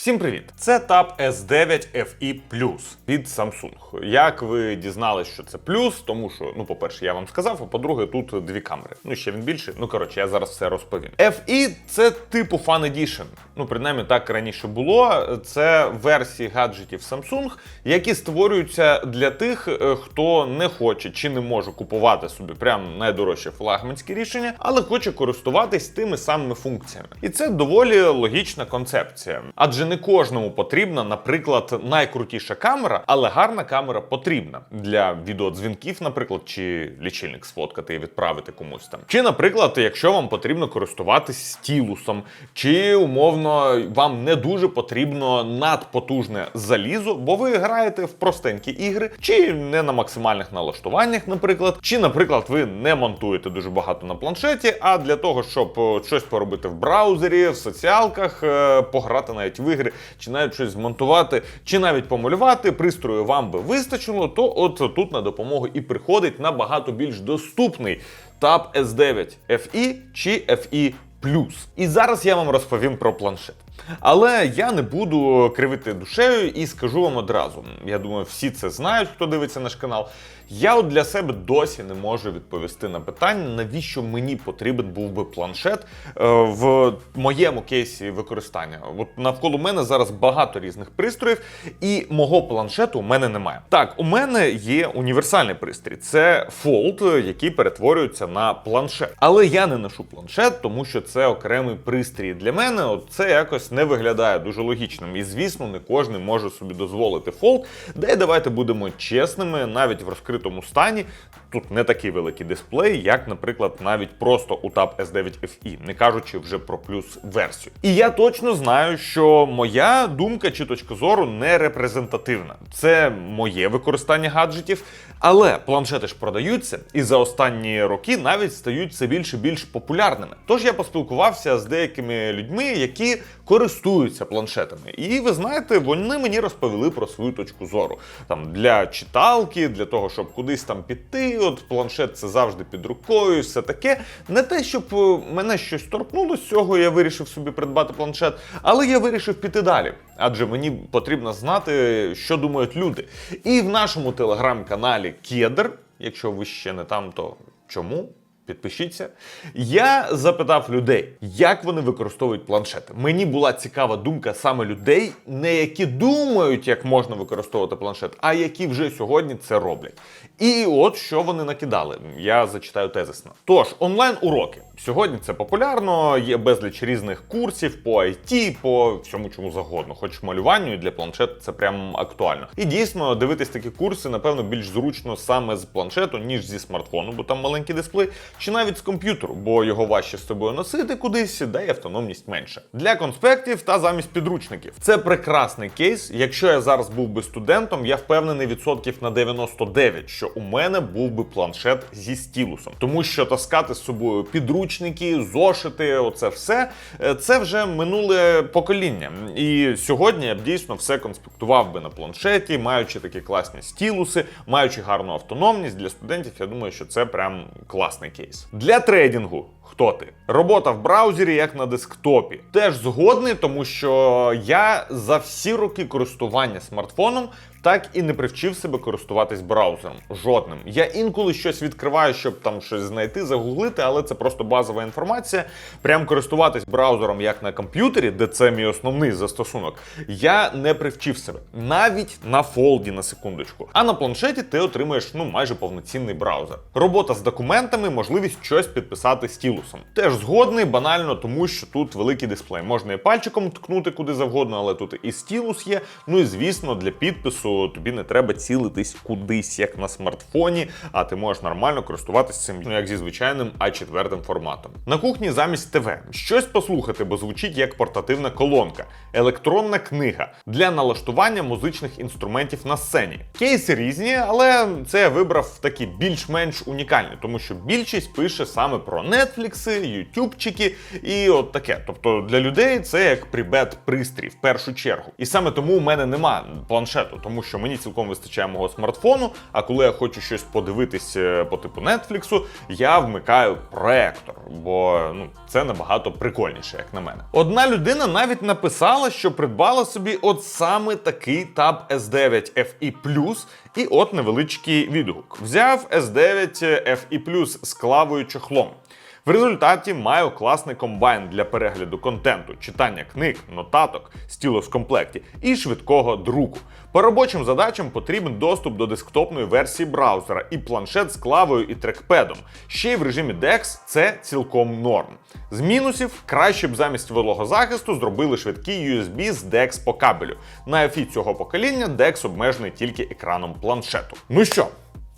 Всім привіт! Це Tab S9 FE Plus від Samsung. Як ви дізналися, що це плюс, тому що, ну, по-перше, я вам сказав, а по-друге, тут дві камери. Ну, ще він більший. Ну, коротше, я зараз все розповім. FE це типу Fan Edition. Ну, принаймні, так раніше було. Це версії гаджетів Samsung, які створюються для тих, е, хто не хоче чи не може купувати собі прям найдорожче флагманське рішення, але хоче користуватись тими самими функціями. І це доволі логічна концепція. Адже не кожному потрібна, наприклад, найкрутіша камера, але гарна камера потрібна для відеодзвінків, наприклад, чи лічильник сфоткати і відправити комусь там. Чи, наприклад, якщо вам потрібно користуватись стілусом, чи умовно вам не дуже потрібно надпотужне залізо, бо ви граєте в простенькі ігри, чи не на максимальних налаштуваннях, наприклад, чи, наприклад, ви не монтуєте дуже багато на планшеті, а для того, щоб е, щось поробити в браузері, в соціалках, е, пограти навіть в ігри, чи навіть щось змонтувати, чи навіть помалювати, пристрою вам би вистачило, то от тут на допомогу і приходить набагато більш доступний Tab S9 FE чи FE Plus. І зараз я вам розповім про планшет. Але я не буду кривити душею і скажу вам одразу. Я думаю, всі це знають, хто дивиться наш канал. Я от для себе досі не можу відповісти на питання, навіщо мені потрібен був би планшет е, в моєму кейсі використання. От навколо мене зараз багато різних пристроїв, і мого планшету у мене немає. Так, у мене є універсальний пристрій. Це Fold, який перетворюється на планшет. Але я не ношу планшет, тому що це окремий пристрій для мене. От це якось не виглядає дуже логічним. І звісно, не кожен може собі дозволити фолк. Де давайте будемо чесними, навіть в розкритому стані. Тут не такий великий дисплей, як, наприклад, навіть просто у Tab S9 FE, не кажучи вже про плюс версію. І я точно знаю, що моя думка чи точка зору не репрезентативна. Це моє використання гаджетів, але планшети ж продаються, і за останні роки навіть стають все більше і більш популярними. Тож я поспілкувався з деякими людьми, які користуються планшетами. І ви знаєте, вони мені розповіли про свою точку зору. Там для читалки, для того, щоб кудись там піти. От планшет це завжди під рукою, все таке. Не те, щоб е, мене щось торкнуло з цього, я вирішив собі придбати планшет, але я вирішив піти далі. Адже мені потрібно знати, що думають люди. І в нашому телеграм-каналі Кедр, якщо ви ще не там, то чому? Підпишіться. Я запитав людей, як вони використовують планшети. Мені була цікава думка саме людей, не які думають, як можна використовувати планшет, а які вже сьогодні це роблять. І от що вони накидали. Я зачитаю тезисно. Тож, онлайн-уроки. Сьогодні це популярно, є безліч різних курсів по IT, по всьому чому загодно, хоч малюванню і для планшету це прям актуально. І дійсно дивитись такі курси, напевно, більш зручно саме з планшету, ніж зі смартфону, бо там маленький дисплей, чи навіть з комп'ютеру, бо його важче з собою носити кудись, де й автономність менше. Для конспектів та замість підручників. Це прекрасний кейс. Якщо я зараз був би студентом, я впевнений відсотків на 99, що у мене був би планшет зі стілусом, тому що таскати з собою підручники, зошити, оце все е, це вже минуле покоління. І сьогодні я б дійсно все конспектував би на планшеті, маючи такі класні стілуси, маючи гарну автономність для студентів. Я думаю, що це прям класний кейс. Для трейдингу. Хто ти? Робота в браузері як на десктопі. Теж згодний, тому що я за всі роки користування смартфоном так і не привчив себе користуватись браузером. Жодним. Я інколи щось відкриваю, щоб там щось знайти, загуглити, але це просто базова інформація. Прям користуватись браузером як на комп'ютері, де це мій основний застосунок, я не привчив себе. Навіть на фолді на секундочку. А на планшеті ти отримуєш ну майже повноцінний браузер. Робота з документами, можливість щось підписати стілусом. Теж згодний, банально, тому що тут великий дисплей. Можна і пальчиком ткнути куди завгодно, але тут і стілус є. Ну і звісно, для підпису тобі не треба цілитись кудись, як на смартфоні, а ти можеш нормально користуватися цим, ну як зі звичайним А4 форматом. На кухні замість ТВ щось послухати, бо звучить як портативна колонка, електронна книга для налаштування музичних інструментів на сцені. Кейси різні, але це я вибрав такі більш-менш унікальні, тому що більшість пише саме про нетфлікси, ютубчики і от таке. Тобто для людей це як прибет пристрій в першу чергу. І саме тому у мене нема планшету, тому що мені цілком вистачає мого смартфону. А коли я хочу щось подивитись е, по типу нетфліксу, я вмикаю проектор, бо ну це набагато прикольніше, як на мене. Одна людина навіть написала, що придбала собі от саме такий Tab S9 FE+, і от невеличкий відгук. Взяв S9 FE+, з клавою чохлом. В результаті маю класний комбайн для перегляду контенту, читання книг, нотаток, стілус в комплекті і швидкого друку. По робочим задачам потрібен доступ до десктопної версії браузера і планшет з клавою і трекпедом. Ще й в режимі DeX це цілком норм. З мінусів краще б замість вологозахисту зробили швидкий USB з DeX по кабелю. На FI цього покоління DeX обмежений тільки екраном планшету. Ну що?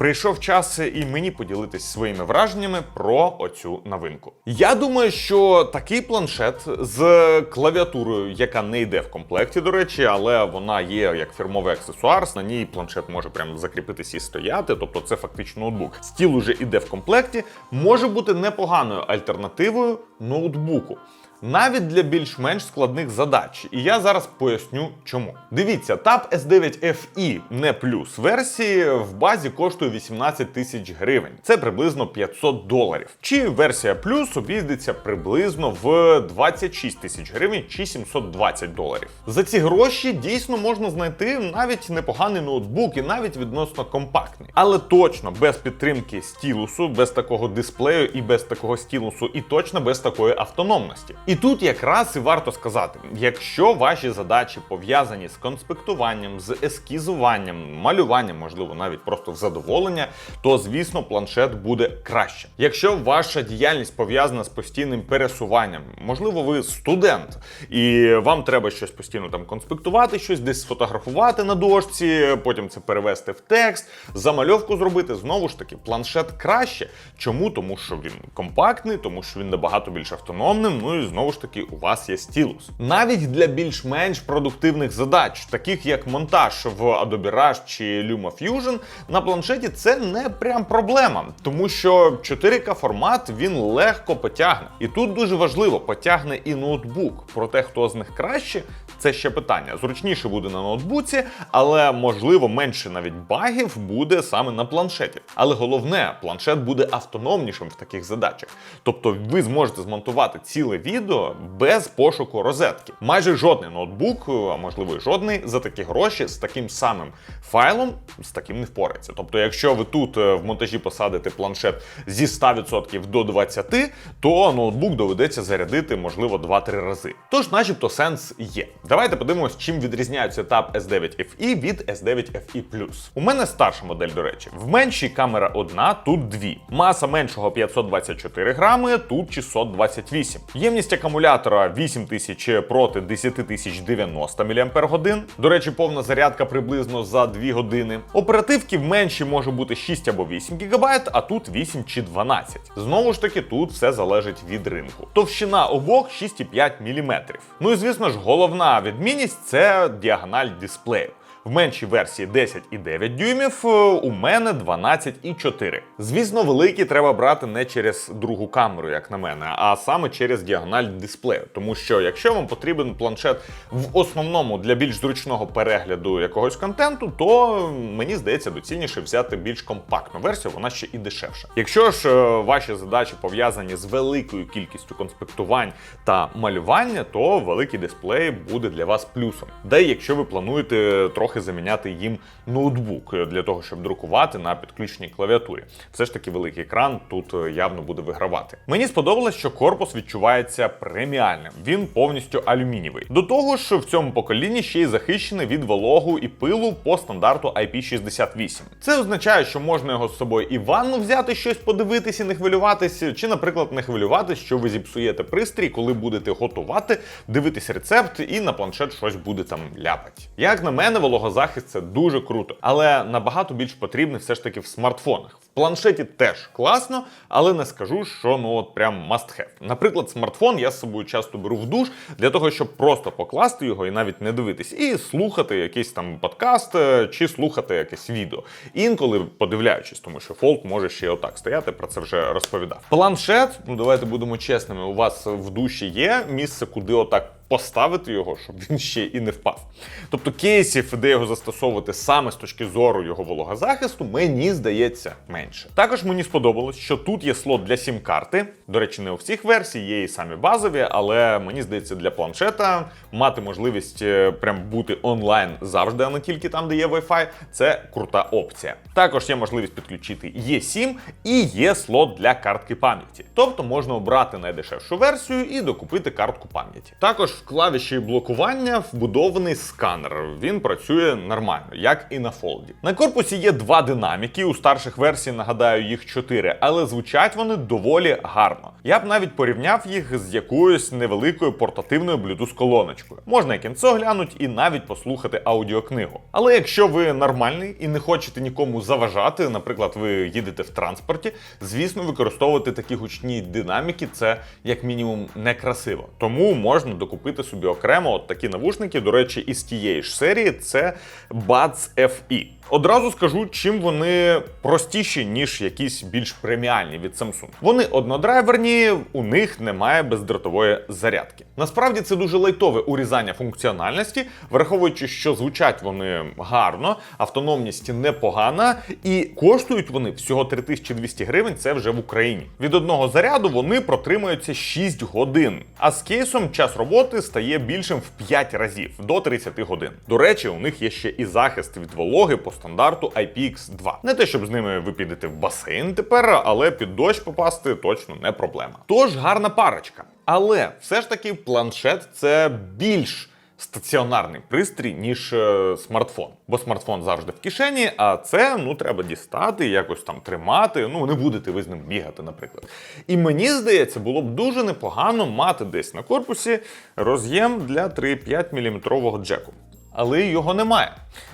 Прийшов час і мені поділитись своїми враженнями про оцю новинку. Я думаю, що такий планшет з клавіатурою, яка не йде в комплекті, до речі, але вона є як фірмовий аксесуар. На ній планшет може прямо закріпитись і стояти, тобто це фактично ноутбук. Стіл уже іде в комплекті, може бути непоганою альтернативою ноутбуку. Навіть для більш-менш складних задач, і я зараз поясню чому. Дивіться, Tab S9 FE не плюс версії в базі коштує 18 тисяч гривень. Це приблизно 500 доларів. Чи версія плюс обійдеться приблизно в 26 тисяч гривень чи 720 доларів. За ці гроші дійсно можна знайти навіть непоганий ноутбук і навіть відносно компактний. Але точно без підтримки стілусу, без такого дисплею і без такого стілусу, і точно без такої автономності. І тут якраз і варто сказати: якщо ваші задачі пов'язані з конспектуванням, з ескізуванням, малюванням, можливо, навіть просто в задоволення, то звісно планшет буде краще. Якщо ваша діяльність пов'язана з постійним пересуванням, можливо, ви студент, і вам треба щось постійно там конспектувати, щось десь сфотографувати на дошці, потім це перевести в текст, замальовку зробити. Знову ж таки, планшет краще. Чому? Тому що він компактний, тому що він набагато більш автономним. Ну і знову ж таки, у вас є стілус. Навіть для більш-менш продуктивних задач, таких як монтаж в Adobe Rush чи LumaFusion, на планшеті це не прям проблема, тому що 4К формат він легко потягне. І тут дуже важливо, потягне і ноутбук. Проте, хто з них краще, це ще питання. Зручніше буде на ноутбуці, але можливо менше навіть багів буде саме на планшеті. Але головне, планшет буде автономнішим в таких задачах. Тобто ви зможете змонтувати ціле відео без пошуку розетки. Майже жодний ноутбук, а можливо і жодний, за такі гроші з таким самим файлом з таким не впорається. Тобто, якщо ви тут е, в монтажі посадите планшет зі 100% до 20%, то ноутбук доведеться зарядити, можливо, 2-3 рази. Тож, начебто, сенс є. Давайте подивимось, чим відрізняється Tab S9 FE від S9 FE+. У мене старша модель, до речі. В меншій камера одна, тут дві. Маса меншого 524 грами, тут 628. Ємність акумулятора 8000 проти 10090 мАч. До речі, повна зарядка приблизно за 2 години. Оперативки в менші може бути 6 або 8 ГБ, а тут 8 чи 12. Знову ж таки, тут все залежить від ринку. Товщина обох 6,5 мм. Ну і звісно ж, головна відмінність це діагональ дисплею. В меншій версії 10,9 дюймів, е, у мене 12,4. Звісно, великі треба брати не через другу камеру, як на мене, а саме через діагональ дисплею. Тому що якщо вам потрібен планшет в основному для більш зручного перегляду якогось контенту, то мені здається доцільніше взяти більш компактну версію, вона ще і дешевша. Якщо ж е, ваші задачі пов'язані з великою кількістю конспектувань та малювання, то великий дисплей буде для вас плюсом. Де якщо ви плануєте трохи заміняти їм ноутбук для того, щоб друкувати на підключеній клавіатурі. Все ж таки великий екран тут е, явно буде вигравати. Мені сподобалось, що корпус відчувається преміальним. Він повністю алюмінієвий. До того ж, в цьому поколінні ще й захищений від вологу і пилу по стандарту IP68. Це означає, що можна його з собою і в ванну взяти щось подивитись і не хвилюватись, чи, наприклад, не хвилюватись, що ви зіпсуєте пристрій, коли будете готувати, дивитись рецепт і на планшет щось буде там ляпати. Як на мене, вологозахист це дуже круто, але набагато більш потрібний все ж таки в смартфонах. Планшеті теж класно, але не скажу, що ну от прям must have. Наприклад, смартфон я з собою часто беру в душ для того, щоб просто покласти його і навіть не дивитись, і слухати якийсь там подкаст е, чи слухати якесь відео. Інколи подивляючись, тому що фолк може ще й отак стояти. Про це вже розповідав. Планшет, ну давайте будемо чесними. У вас в душі є місце, куди отак поставити його, щоб він ще і не впав. Тобто кейсів, де його застосовувати саме з точки зору його вологозахисту, мені здається менше. Також мені сподобалось, що тут є слот для сім-карти. До речі, не у всіх версій, є і самі базові, але мені здається, для планшета мати можливість е, прям бути онлайн завжди, а не тільки там, де є Wi-Fi, це крута опція. Також є можливість підключити eSIM і є слот для картки пам'яті. Тобто можна обрати найдешевшу версію і докупити картку пам'яті. Також в клавіші блокування вбудований сканер. Він працює нормально, як і на фолді. На корпусі є два динаміки. У старших версій нагадаю їх чотири, але звучать вони доволі гарно. Я б навіть порівняв їх з якоюсь невеликою портативною Bluetooth колоночкою. Можна кінцо глянуть і навіть послухати аудіокнигу. Але якщо ви нормальний і не хочете нікому заважати, наприклад, ви їдете в транспорті, звісно, використовувати такі гучні динаміки це як мінімум некрасиво. Тому можна докупити собі окремо от такі навушники. До речі, із тієї ж серії це Buds FE. Одразу скажу, чим вони простіші, ніж якісь більш преміальні від Samsung. Вони однодрайверні, у них немає бездротової зарядки. Насправді це дуже лайтове урізання функціональності, враховуючи, що звучать вони гарно, автономність непогана, і коштують вони всього 3200 гривень. Це вже в Україні. Від одного заряду вони протримуються 6 годин, а з кейсом час роботи стає більшим в 5 разів до 30 годин. До речі, у них є ще і захист від вологи по стандарту IPX2. Не те, щоб з ними ви підете в басейн тепер, але під дощ попасти точно не проблема. Тож гарна парочка. Але все ж таки планшет це більш стаціонарний пристрій, ніж е, смартфон. Бо смартфон завжди в кишені, а це ну треба дістати, якось там тримати. Ну не будете ви з ним бігати, наприклад. І мені здається, було б дуже непогано мати десь на корпусі роз'єм для 3,5 мм джеку. Але його немає.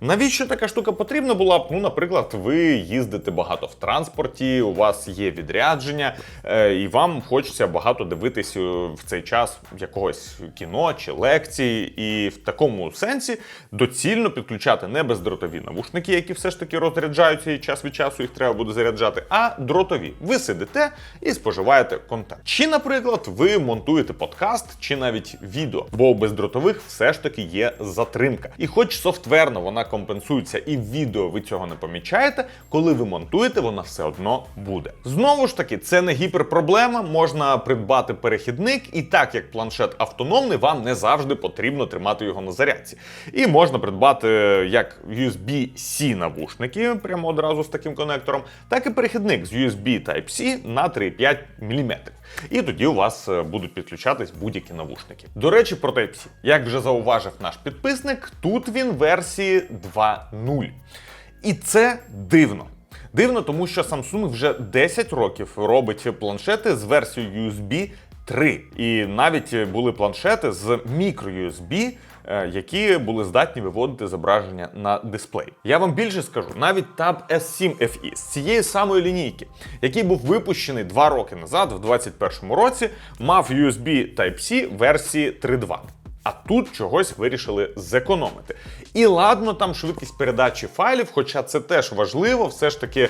Навіщо така штука потрібна була б? Ну, наприклад, ви їздите багато в транспорті, у вас є відрядження, е, і вам хочеться багато дивитись е, в цей час якогось кіно чи лекції. І в такому сенсі доцільно підключати не бездротові навушники, які все ж таки розряджаються і час від часу їх треба буде заряджати, а дротові. Ви сидите і споживаєте контент. Чи, наприклад, ви монтуєте подкаст, чи навіть відео, бо у бездротових все ж таки є затримка. І хоч софтверно вона компенсується і в відео ви цього не помічаєте, коли ви монтуєте, вона все одно буде. Знову ж таки, це не гіперпроблема, можна придбати перехідник, і так як планшет автономний, вам не завжди потрібно тримати його на зарядці. І можна придбати як USB-C навушники, прямо одразу з таким конектором, так і перехідник з USB Type-C на 3,5 мм. І тоді у вас е, будуть підключатись будь-які навушники. До речі, про Type-C. Як вже зауважив наш підписник, тут він версії 2.0. І це дивно. Дивно, тому що Samsung вже 10 років робить планшети з версією USB 3. І навіть були планшети з мікро-USB, е, які були здатні виводити зображення на дисплей. Я вам більше скажу, навіть Tab S7 FE з цієї самої лінійки, який був випущений два роки назад, в 2021 році, мав USB Type-C версії 3.2. А тут чогось вирішили зекономити. І ладно, там швидкість передачі файлів, хоча це теж важливо, все ж таки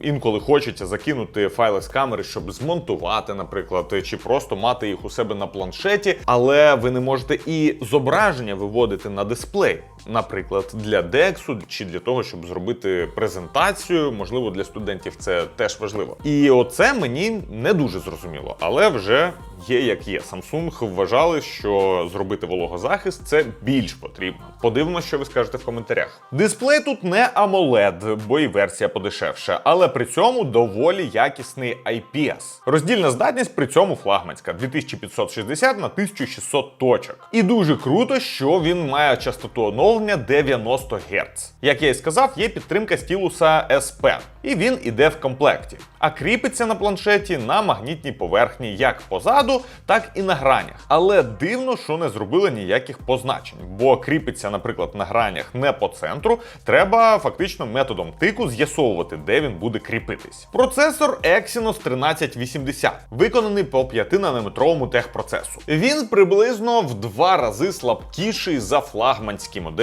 інколи хочеться закинути файли з камери, щоб змонтувати, наприклад, чи просто мати їх у себе на планшеті, але ви не можете і зображення виводити на дисплей. Наприклад, для дексу чи для того, щоб зробити презентацію, можливо, для студентів це теж важливо. І оце мені не дуже зрозуміло, але вже є як є. Samsung вважали, що зробити вологозахист це більш потрібно. Подивимося, що ви скажете в коментарях. Дисплей тут не AMOLED, бо і версія подешевша, але при цьому доволі якісний IPS. Роздільна здатність при цьому флагманська 2560 на 1600 точок. І дуже круто, що він має частоту оновлення 90 Гц. Як я і сказав, є підтримка стілуса S Pen, і він іде в комплекті. А кріпиться на планшеті на магнітній поверхні як позаду, так і на гранях. Але дивно, що не зробили ніяких позначень, бо кріпиться наприклад, на гранях не по центру, треба фактично методом тику з'ясовувати, де він буде кріпитись. Процесор Exynos 1380 виконаний по 5-нанометровому техпроцесу. Він приблизно в два рази слабкіший за флагманські моделі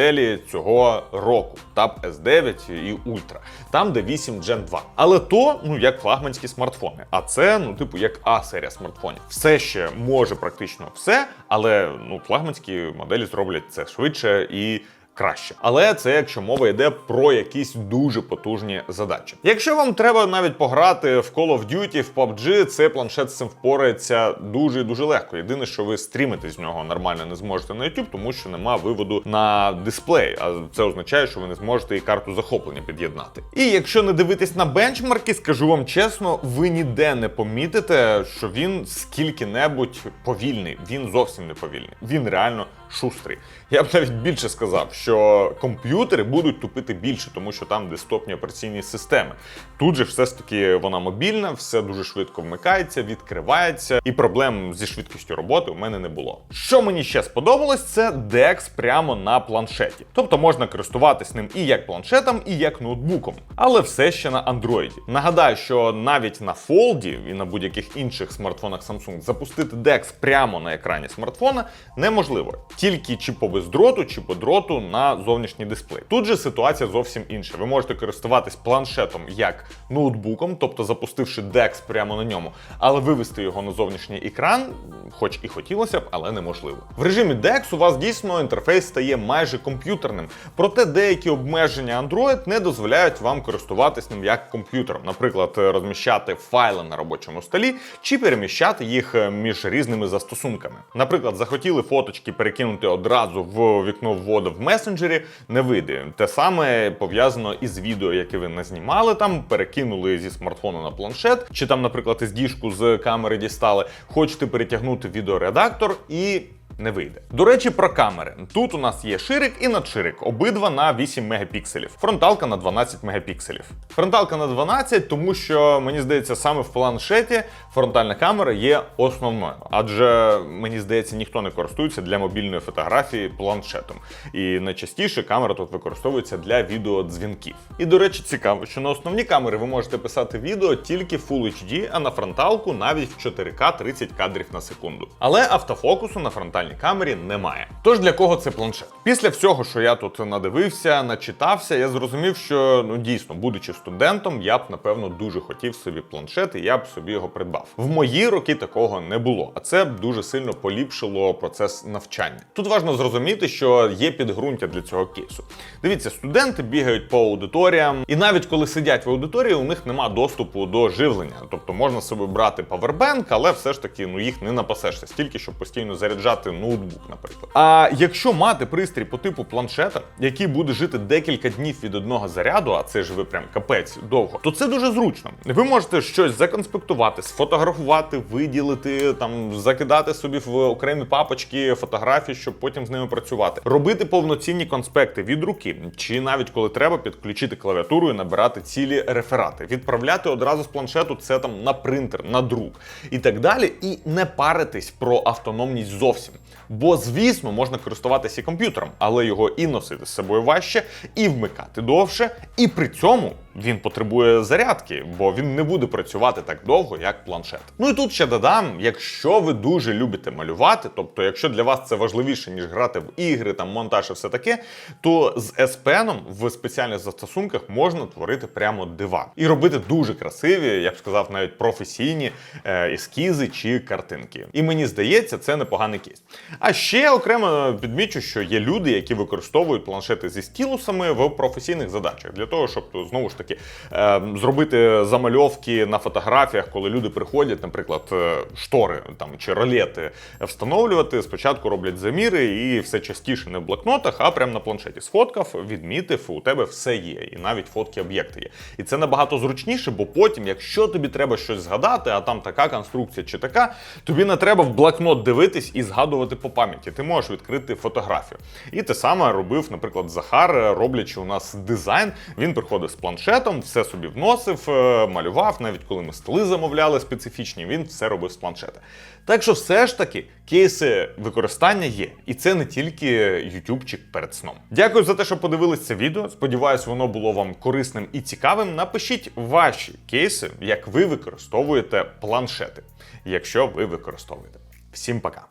цього року Tab S9 і Ultra, там де 8 Gen 2. Але то, ну як флагманські смартфони. А це, ну, типу, як А-серія смартфонів. Все ще може практично все, але ну, флагманські моделі зроблять це швидше і. Краще, але це якщо мова йде про якісь дуже потужні задачі. Якщо вам треба навіть пограти в Call of Duty, в PUBG, цей планшет з цим впорається дуже і дуже легко. Єдине, що ви стрімити з нього нормально не зможете на YouTube, тому що нема виводу на дисплей. А це означає, що ви не зможете і карту захоплення під'єднати. І якщо не дивитись на бенчмарки, скажу вам чесно, ви ніде не помітите, що він скільки-небудь повільний. Він зовсім не повільний. Він реально шустрий. Я б навіть більше сказав, що комп'ютери будуть тупити більше, тому що там десктопні операційні системи. Тут же все ж таки вона мобільна, все дуже швидко вмикається, відкривається, і проблем зі швидкістю роботи у мене не було. Що мені ще сподобалось, це DeX прямо на планшеті. Тобто можна користуватись ним і як планшетом, і як ноутбуком, але все ще на Android. Нагадаю, що навіть на Fold і на будь-яких інших смартфонах Samsung запустити DeX прямо на екрані смартфона неможливо. Тільки чи по бездроту, чи по дроту на зовнішній дисплей. Тут же ситуація зовсім інша. Ви можете користуватись планшетом як ноутбуком, тобто запустивши DeX прямо на ньому, але вивести його на зовнішній екран, хоч і хотілося б, але неможливо. В режимі DeX у вас дійсно інтерфейс стає майже комп'ютерним, проте деякі обмеження Android не дозволяють вам користуватись ним як комп'ютером, наприклад, розміщати файли на робочому столі чи переміщати їх е, між різними застосунками. Наприклад, захотіли фоточки перекинути одразу в вікно вводу в месенджері, не вийде. Те саме пов'язано із відео, яке ви не знімали там, перекинули зі смартфону на планшет, чи там, наприклад, із діжку з камери дістали. Хочете перетягнути відеоредактор і. Не вийде. До речі, про камери. Тут у нас є ширик і надширик, обидва на 8 мегапікселів. Фронталка на 12 мегапікселів. Фронталка на 12, тому що мені здається, саме в планшеті фронтальна камера є основною, адже мені здається, ніхто не користується для мобільної фотографії планшетом. І найчастіше камера тут використовується для відеодзвінків. І до речі, цікаво, що на основні камери ви можете писати відео тільки Full HD, а на фронталку навіть в 4К 30 кадрів на секунду. Але автофокусу на фронтальній камері немає. Тож для кого це планшет? Після всього, що я тут надивився, начитався, я зрозумів, що ну дійсно, будучи студентом, я б напевно дуже хотів собі планшет, і я б собі його придбав. В мої роки такого не було, а це дуже сильно поліпшило процес навчання. Тут важливо зрозуміти, що є підґрунтя для цього кейсу. Дивіться, студенти бігають по аудиторіям, і навіть коли сидять в аудиторії, у них нема доступу до живлення. Тобто можна собі брати павербенк, але все ж таки ну їх не напасешся, стільки щоб постійно заряджати ноутбук, наприклад. А якщо мати пристрій по типу планшета, який буде жити декілька днів від одного заряду, а це ж ви прям капець довго, то це дуже зручно. Ви можете щось законспектувати, сфотографувати, виділити, там закидати собі в окремі папочки фотографії, щоб потім з ними працювати, робити повноцінні конспекти від руки, чи навіть коли треба підключити клавіатуру і набирати цілі реферати, відправляти одразу з планшету це там на принтер, на друк і так далі, і не паритись про автономність зовсім. Бо, звісно, можна користуватися і комп'ютером, але його і носити з собою важче, і вмикати довше, і при цьому він потребує зарядки, бо він не буде працювати так довго, як планшет. Ну і тут ще додам, якщо ви дуже любите малювати, тобто, якщо для вас це важливіше, ніж грати в ігри, там монтаж і все таке, то з S Pen в спеціальних застосунках можна творити прямо дива і робити дуже красиві, я б сказав, навіть професійні е, ескізи чи картинки. І мені здається, це непоганий кейс. А ще окремо підмічу, що є люди, які використовують планшети зі стілусами в професійних задачах для того, щоб знову ж таки е, зробити замальовки на фотографіях, коли люди приходять, наприклад, е, штори там чи ролети встановлювати. Спочатку роблять заміри, і все частіше не в блокнотах, а прямо на планшеті. Сфоткав, відмітив, у тебе все є, і навіть фотки об'єкти є. І це набагато зручніше, бо потім, якщо тобі треба щось згадати, а там така конструкція чи така, тобі не треба в блокнот дивитись і згадувати по пам'яті. Ти можеш відкрити фотографію. І те саме робив, наприклад, Захар, роблячи у нас дизайн. Він приходить з планшетом. Планшетом, все собі вносив, е, малював, навіть коли ми столи замовляли специфічні, він все робив з планшета. Так що все ж таки кейси використання є, і це не тільки ютубчик перед сном. Дякую за те, що подивились це відео. Сподіваюсь, воно було вам корисним і цікавим. Напишіть ваші кейси, як ви використовуєте планшети, якщо ви використовуєте. Всім пока.